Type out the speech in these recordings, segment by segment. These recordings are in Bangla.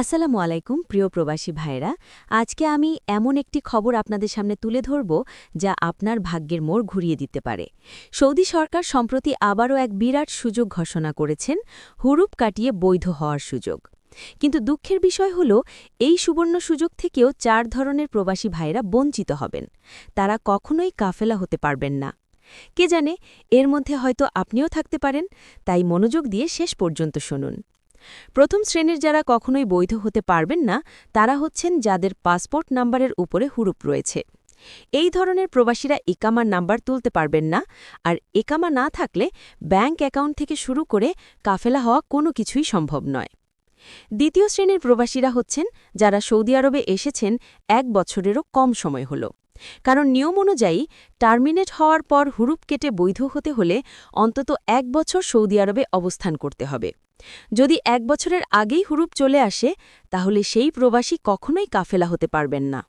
আসসালামু আলাইকুম, প্রিয় প্রবাসী ভাইরা আজকে আমি এমন একটি খবর আপনাদের সামনে তুলে ধরব, যা আপনার ভাগ্যের মোড় ঘুরিয়ে দিতে পারে। সৌদি সরকার সম্প্রতি আবারও এক বিরাট সুযোগ ঘোষণা করেছেন, হুরুপ কাটিয়ে বৈধ হওয়ার সুযোগ। কিন্তু দুঃখের বিষয় হল, এই সুবর্ণ সুযোগ থেকেও চার ধরনের প্রবাসী ভাইরা বঞ্চিত হবেন। তারা কখনোই কাফেলা হতে পারবেন না। কে জানে, এর মধ্যে হয়তো আপনিও থাকতে পারেন। তাই মনোযোগ দিয়ে শেষ পর্যন্ত শুনুন। প্রথম শ্রেণির যারা কখনোই বৈধ হতে পারবেন না, তারা হচ্ছেন যাদের পাসপোর্ট নাম্বারের উপরে হুরুপ রয়েছে। এই ধরনের প্রবাসীরা একামার নাম্বার তুলতে পারবেন না, আর একামা না থাকলে ব্যাংক অ্যাকাউন্ট থেকে শুরু করে কাফেলা হওয়া কোনো কিছুই সম্ভব নয়। দ্বিতীয় শ্রেণির প্রবাসীরা হচ্ছেন যারা সৌদি আরবে এসেছেন এক বছরেরও কম সময় হল। কারণ নিয়ম অনুযায়ী টার্মিনেট হওয়ার পর হুরুপ কেটে বৈধ হতে হলে অন্তত এক বছর সৌদি আরবে অবস্থান করতে হবে। যদি এক বছরের আগেই হুরুপ চলে আসে, তাহলে সেই প্রবাসী কখনোই কাফেলা হতে পারবেন না।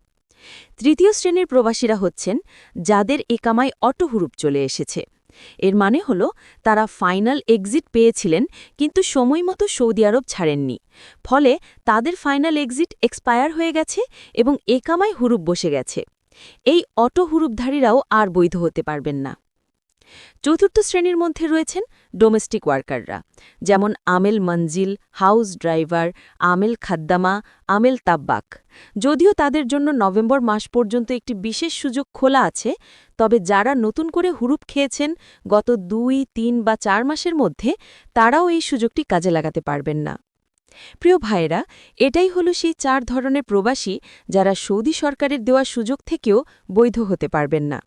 তৃতীয় শ্রেণির প্রবাসীরা হচ্ছেন যাদের একামায় অটো হুরুপ চলে এসেছে। এর মানে হল তারা ফাইনাল এক্সিট পেয়েছিলেন, কিন্তু সময়মতো সৌদি আরব ছাড়েননি। ফলে তাদের ফাইনাল এক্সিট এক্সপায়ার হয়ে গেছে এবং একামায় হুরুপ বসে গেছে। এই অটো হুরুপধারীরাও আর বৈধ হতে পারবেন না। চতুর্থ শ্রেণির মধ্যে রয়েছেন ডোমেস্টিক ওয়ার্কাররা যেমন আমেল মঞ্জিল হাউস ড্রাইভার আমেল খাদ্দামা, আমেল তাব্বাক। যদিও তাদের জন্য নভেম্বর মাস পর্যন্ত একটি বিশেষ সুযোগ খোলা আছে, তবে যারা নতুন করে হুরুপ খেয়েছেন, গত দুই, তিন বা চার মাসের মধ্যে তারাও এই সুযোগটি কাজে লাগাতে পারবেন না। প্রিয় ভাইয়েরা, এটাই হলো সেই চার ধরনের প্রবাসী যারা সৌদি সরকারের দেওয়া সুযোগ থেকেও বৈধ হতে পারবেন না।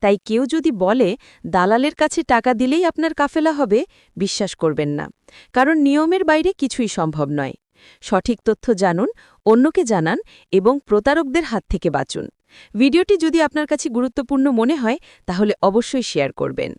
তাই কেউ যদি বলে, দালালের কাছে টাকা দিলেই আপনার কাফেলা হবে, বিশ্বাস করবেন না। কারণ নিয়মের বাইরে কিছুই সম্ভব নয়। সঠিক তথ্য জানুন, অন্যকে জানান এবং প্রতারকদের হাত থেকে বাঁচুন। ভিডিওটি যদি আপনার কাছে গুরুত্বপূর্ণ মনে হয়, তাহলে অবশ্যই শেয়ার করবেন।